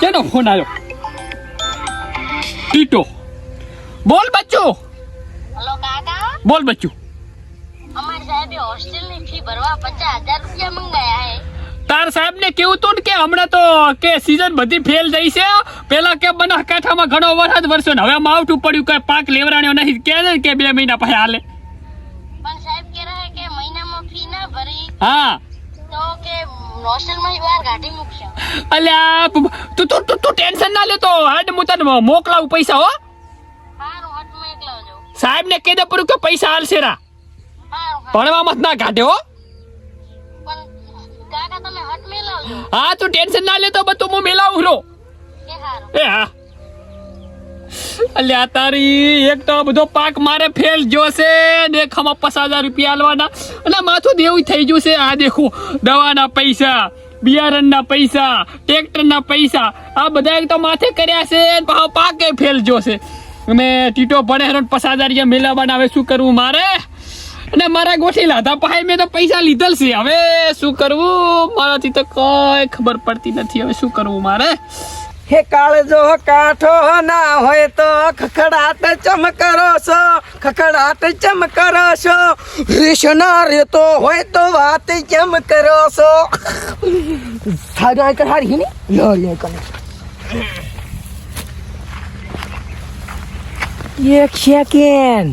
કેનો phone આવ્યો ટીટો બોલ બચ્ચું. હેલો કાકા. બોલ બચ્ચું. અમારી સાહેબે હોસ્ટેલની ફી ભરવા 50000 રૂપિયા મંગાયા હે તાર સાહેબ ને કેવું તું કે હમણાં તો કે સીઝન બધી ફેલ થઈ છે પેલા કે બનાસકાંઠામાં ઘણો વરસાદ વરસ્યો ને હવે માવઠું પડ્યું કે પાક લેવરાણ્યો નહીં. કે ને કે બે મહિના પછી હાલે. પણ સાહેબ કહે રહે કે મહિનામાં ફી ના ભરી. હા તો કે હોસ્ટેલમાં બહાર કાઢી મૂકશે અલ્યા તું તું તું ટેન્શન ના લેતો હાડ હું તને મોકલાવું પૈસા હો. સાહેબ ને કહી દે પડ્યું કે પૈસા હાલશે રા. ભણવામાં જ ના કાઢે હો. હટ હા તું ટેન્શન ના લેતો બધું હું મેલાવું રો. એ હા. અલ્યા તારી એક તો બધો પાક મારે ફેલ જોશે ને ખમા પચાસ હજાર રૂપિયા આલવાના. અને માથું દેવું થઈ ગયું છે. આ દેખું, દવાના પૈસા, બિયારણના પૈસા, ટ્રેક્ટરના પૈસા, આ બધા એક તો માથે કર્યા છે. પાછો પાકે ફેલ જોશે અને ટીટો ભણે હેરો પચાસ હજાર રૂપિયા મેળવવાના. હવે શું કરવું મારે? અને મારા ગોઠી લાધા પાસે મેં તો પૈસા લીધેલ છે. હવે શું કરવું? મારાથી તો કોઈ ખબર પડતી નથી. હવે શું કરવું મારે? હે કાળજો કાઠો ના હોય તો ખખડાટ ચમ કરો છો, ખખડાટ ચમ કરો છો. રીશ ના રહેતો હોય તો વાત કેમ કરો છો? સારું આ કર હારી ને લો, લે કને એક સેકન્ડ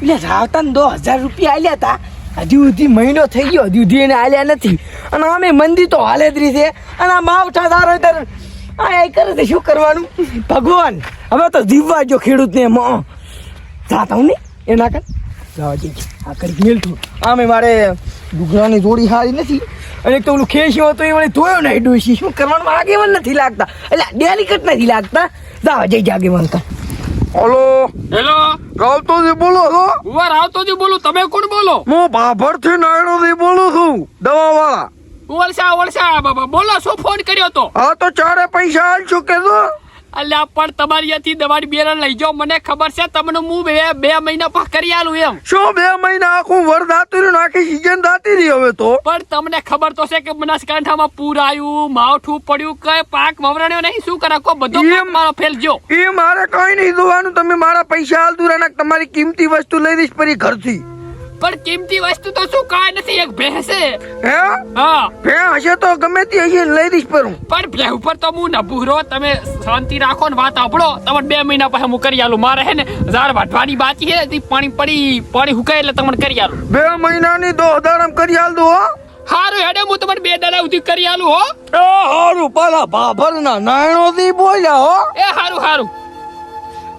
એટલે રાવતાને દો હજાર રૂપિયા આલ્યા હતા હજી સુધી મહિનો થઈ ગયો, હજી સુધી એને આલ્યા નથી. અને અમે મંદી તો હાલે જ છે. અને આ માવઠા દારો આ એ કરે છે શું કરવાનું? ભગવાન હવે તો જીવવા જો ખેડૂતને એમાં જાતા હું ને એના કર. જવા દે આ કરી મેલઠું આમે મારે ડુગરાની જોડી સારી નથી. અને તો ઓલું ખેસ્યો હતો એ વળી ધોયો નહીં ડોસી શું કરવાનું? મારા આગેવાન નથી લાગતા. એટલે ડેલિકટ નથી લાગતા. જાવ જઈ જાગે મન કર. હલો? હેલો? રાવતોજી બોલો છો હું રાવતોજી બોલું તમે કોણ બોલો? હું ભાભરથી નાયણોથી બોલું છું દવા વાળા ઓળસા ઓળસા બાબા બોલો શું ફોન કર્યો તો? હા તો ચારે પૈસા આલશું કે તો? અલ્યા પણ તમારી અહીંથી દવાની બેરણ લઈ જાઓ. મને ખબર છે તમને હું બે બે મહિના પર કરી આલું એમ. શું બે મહિના આખું વર દાતું રહ્યું આખી સીઝન દાતી રહી હવે તો? પણ તમને ખબર તો છે કે બનાસકાંઠામાં પૂર આવ્યું માવઠું પડ્યું કઈ પાક વવરાણ્યો નહીં? શું કરે? કો બધો મારો ફેલજો એ મારે કઈ નહીં જોવાનું. તમે મારા પૈસા આલ દૂર તમારી કિંમતી વસ્તુ લઈ દઈશ પરી ઘરથી. પણ કિંમતી વસ્તુ તો શું કાંઈ નથી એક ભેંસ હે? હા. ભેં હશે તો ગમે તે હશે લઈ દઈશ પર હું. પણ ભેહ ઉપર તો હું નભું તમે શાંતિ રાખો ને વાત આપડો તમને બે મહિના પછી હું કરી આલું. મારે હે ને ઝાડ વાટવાની બાકી હે તે પાણી પડી પાણી હુકાય એટલે તમને કરી આલું. બે મહિનાની દો હજાર કરી હાલ દો હો. હારું હેડે હું તમને બે દાડા ઉધી કરી આલું હો. એ હારું પાલા ભાભર ના નાયણોથી બોલ્યા હો. એ હારું હારું.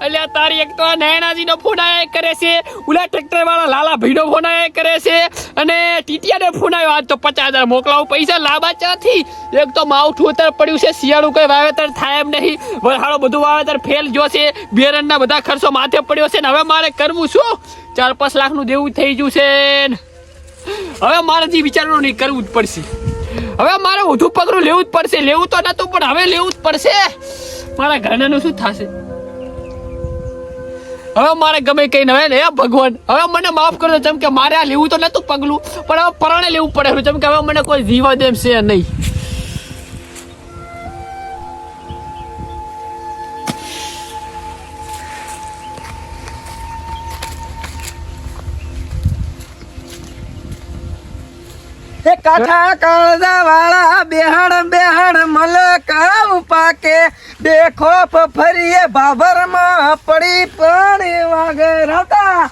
એટલે તારી એક તો આ નયનાજી નો ફોન આયા કરે છે. ઉલા ટ્રેક્ટર વાળા લાલા ભીડો ફોન આયા કરે છે. અને ટીટિયા ને ફોન આવ્યો આજ તો પચાસ હજાર મોકલાવું, પૈસા લાંબા ચાથી. એક તો માવઠું અત્યારે પડ્યું છે, શિયાળું કઈ વાવેતર થાય એમ નહીં. વરહાળો બધું વાવેતર ફેલ જોશે બિયારણના બધા ખર્ચો માથે પડ્યો છે ને, હવે મારે કરવું શું? ચાર પાંચ લાખનું દેવું થઈ ગયું છે. હવે મારે જે વિચારવાનું નહીં કરવું જ પડશે. હવે મારે વધુ પગલું લેવું જ પડશે. લેવું તો નતું, પણ હવે લેવું જ પડશે. મારા ઘરનાનું શું થશે? હવે મારે ગમે કઈ નવે ને હે ભગવાન, હવે મને માફ કરજો જેમ કે મારે આ લેવું તો નતું પગલું, પણ હવે પરણે લેવું પડે જેમ કે હવે મને કોઈ જીવા દેમ છે નહીં. એ કાઠા કાળજા વાળા બેહણ બેહણ મલ કાવ પાકે દેખો ફરીએ ભાભરમાં પડી પાણી વાગે. રાતા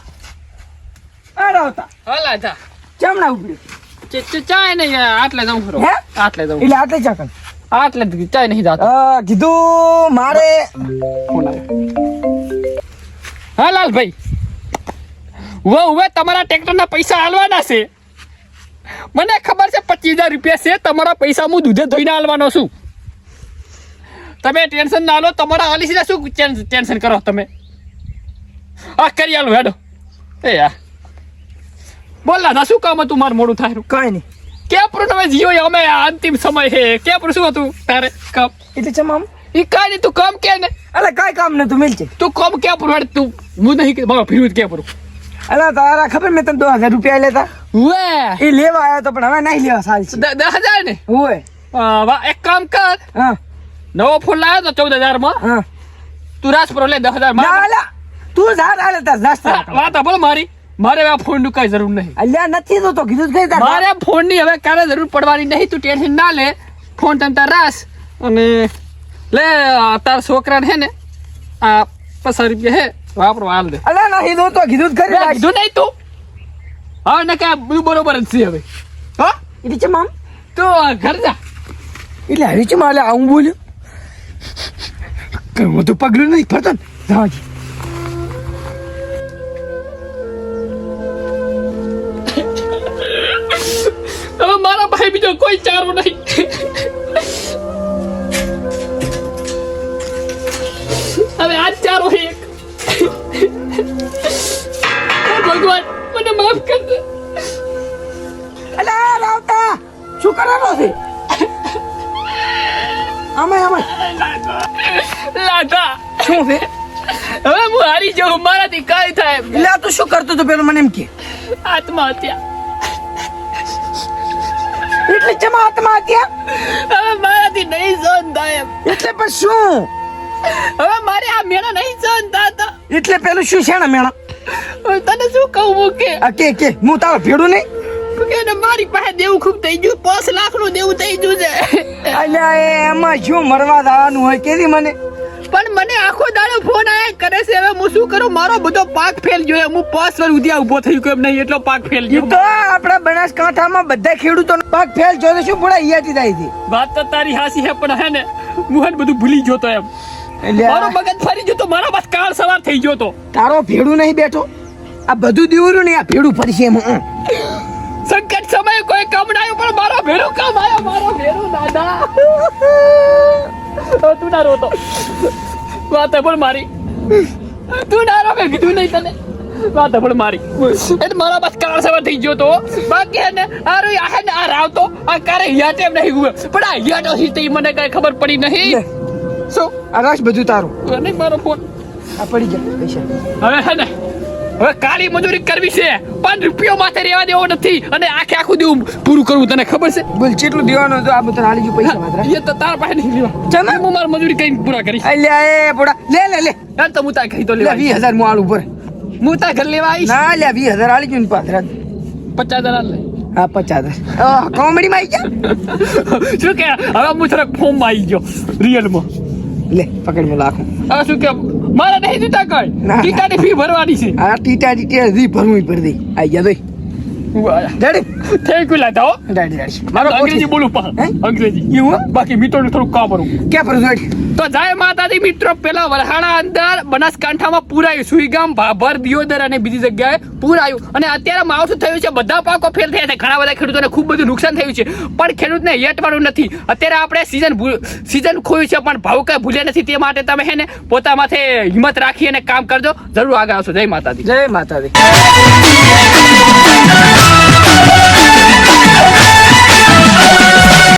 અડાવતા રાતા હલા જા. કેમ ના ઉપડ્યું ચાય નહીં આટલે ખરો હે? આટલે એટલે આટલે ચાય નહીં જાતો. કીધું મારે હા લાલભાઈ. ઉવે ઉવે તમારા ટ્રેક્ટરના પૈસા હાલવાના છે. મને ખબર છે પચીસ હજાર રૂપિયા છે તમારા પૈસા હું દૂધે ધોઈને હાલવાનો છું. તમે ટેન્શન ના લો તમારા હાલી સીધા શું ટેન્શન કરો તમે? આ કરી આલો હેડો. એ યાર. બોલ ના શું કામ હતું મારું મોડું થાય? કઈ નહીં. ક્યાં પૂરું તમે જીઓ અમે અંતિમ સમય હે ક્યાં પૂરું શું હતું તારે કામ? એટલે ચમ આમ એ કાંઈ નહીં તું કામ કે ને? અરે કઈ કામ નતું મિલ છે. તું કામ ક્યાં પૂરું તું હું નહીં કે બાબા ફીરું ક્યાં પૂરું અરે તારા ખબર મેં તને દો હજાર રૂપિયા લેતા વે એ લેવા આવ્યો તો પણ હવે નહીં લેવા દ- દસ હજાર ને? આ, એક કામ કર. હા. નવો ફોન લાવ્યો તો ચૌદ હજારમાં. હા. તું રાજપુર પર લે દસ હજાર ના અલ્યા તું જા આલે તાર નાસ્તા વાત બોલ મારી. મારે આ ફોનનું કઈ જરૂર નહીં. અલ્યા નથી તો તો કીધું કઈ તાર મારે ફોનની હવે કાલે જરૂર પડવાની નહીં. તું ટેન્શન ના લે. ફોન તમ તાર રાસ અને લે તાર છોકરા હે ને આ પચાસ રૂપિયા હે વાપરો હાલ દે. અલ્યા નહીં તો તો કીધું કરી કીધું નહીં તું. હા ને કે બધું બરોબર જ છે હવે. હા? એટલે છે મામ. તો ઘર જા. એટલે હરી છે માલે આવું બોલ્યું. કઈ હું તો પગલું નહીં ફરતો ને. જવા હવે મારા ભાઈ બીજો કોઈ ચારો નહીં. હવે આ ચારો એક. કરવાનો છે? આમાં આમાં લાતા. શું છે? હવે હું હારી જાઉં મારાથી કઈ થાય એટલે તું શું કરતો તો પેલો? મને એમ કે. આત્મહત્યા. એટલે ચમા આત્મહત્યા? હવે મારાથી નહીં સહન થાય એટલે પણ શું? હવે મારે આ મેળા નહીં સહન થતા. એટલે પેલું શું છે ને મેણા તને શું કહું કે? કે કે હું તારો ભેડું નહીં? કે ને મારી પાસે દેવું ખૂબ થઈ ગયું. પાંચ લાખનું દેવું થઈ ગયું છે. અલ્યા એમાં શું મરવા જવાનું હોય કેદી મને? પણ મને આખો દાડો ફોન આયા કરે છે. હવે હું શું કરું? મારો બધો પાક ફેલ ગયો. હું પાંચ વાર ઉધ્યા ઊભો થઈ ગયો એમ નહીં એટલો પાક ફેલ ગયો તો આપણા બનાસકાંઠામાં બધા ખેડૂતો પાક ફેલ જો તો શું પૂરા ઈયાથી થાય છે? વાત તો તારી હાસી છે પણ હે ને હું બધું ભૂલી ગયો તો એમ. મારો મગજ ફરી ગયો તો મારા બસ કાળ સવાર થઈ ગયો તો. તારો ભેડું નહીં બેઠો. આ બધું દીવરું નહીં આ ભેડું ફરી છે એમ હં. સંકટ સમયે કોઈ કામ ના આવ્યું પણ મારો ભેરું કામ આવ્યો મારો ભેરું દાદા તું ના રોતો વાત પણ મારી. તું ના રો મેં કીધું નહીં તને. વાત પણ મારી. એટલે મારા બસ કાર સવાર થઈ ગયો તો. બાકી હે ને આ રો આ ને આ રાવતો આ કારે હિયાટ એમ નહીં હુએ પણ આ હિયાટો હી તે મને કઈ ખબર પડી નહીં. શું? આકાશ બધું તારું. નહીં મારો ફોન આ પડી જાય પૈસા. હવે હે ને હવે કાળી મજૂરી કરવી છે. પાંચ રૂપિયો માથે રહેવા દેવો નથી અને આખે આખું દેવું પૂરું કરવું. તને ખબર છે? બોલ કેટલું દેવાનું હતું આ બધું હાલી ગયું પૈસા માત્ર. એ તો તાર પાસે નહીં લેવા. ચાલ હું મારી મજૂરી કઈ પૂરા કરી અલ્યા એ પોડા લે લે લે. ના તો હું તાર કહી તો લેવા વીસ હજાર હું આલું ઉપર. હું તાર ઘર લેવા આવીશ. ના લે વીસ હજાર આલી ગયું ને પાથરા પચાસ હજાર લે. હા પચાસ કોમેડીમાં આવી ગયા? શું કે? હવે હું થોડાક ફોર્મમાં આવી ગયો રિયલમાં લે પકડ મેં લાખો. આ શું કે મારે નહીં જોતા ના. ટીટાની ફી ભરવાની છે. આ ટીટા ટીટા રી ભરવું પર દે આઈ ગયા દઈ ડેડી. થેન્ક યુ લાતા હો. ડેડી ડેડી મારો અંગ્રેજી બોલું પા અંગ્રેજી. એવું બાકી મિત્રોને થોડું કામ કરું. ક્યાં પર જોઈ? તો જય માતાજી મિત્રો પેલા વરહાણા અંદર બનાસકાંઠામાં પૂરાયું સુઈગામ ભાભર દિયોદર અને બીજી જગ્યાએ પૂરાયું. અને અત્યારે માવઠું થયું છે બધા પાકો ફેલ થયા છે. ઘણા બધા ખેડૂતોને ખૂબ બધું નુકસાન થયું છે પણ ખેડૂતને યટવાનું નથી. અત્યારે આપણે સીઝન સીઝન ખોયું છે પણ ભાવ કઈ ભૂલ્યા નથી તે માટે તમે હે ને પોતા માથે હિંમત રાખી અને કામ કરજો. જરૂર આગળ આવશો. જય માતાજી. જય માતાજી.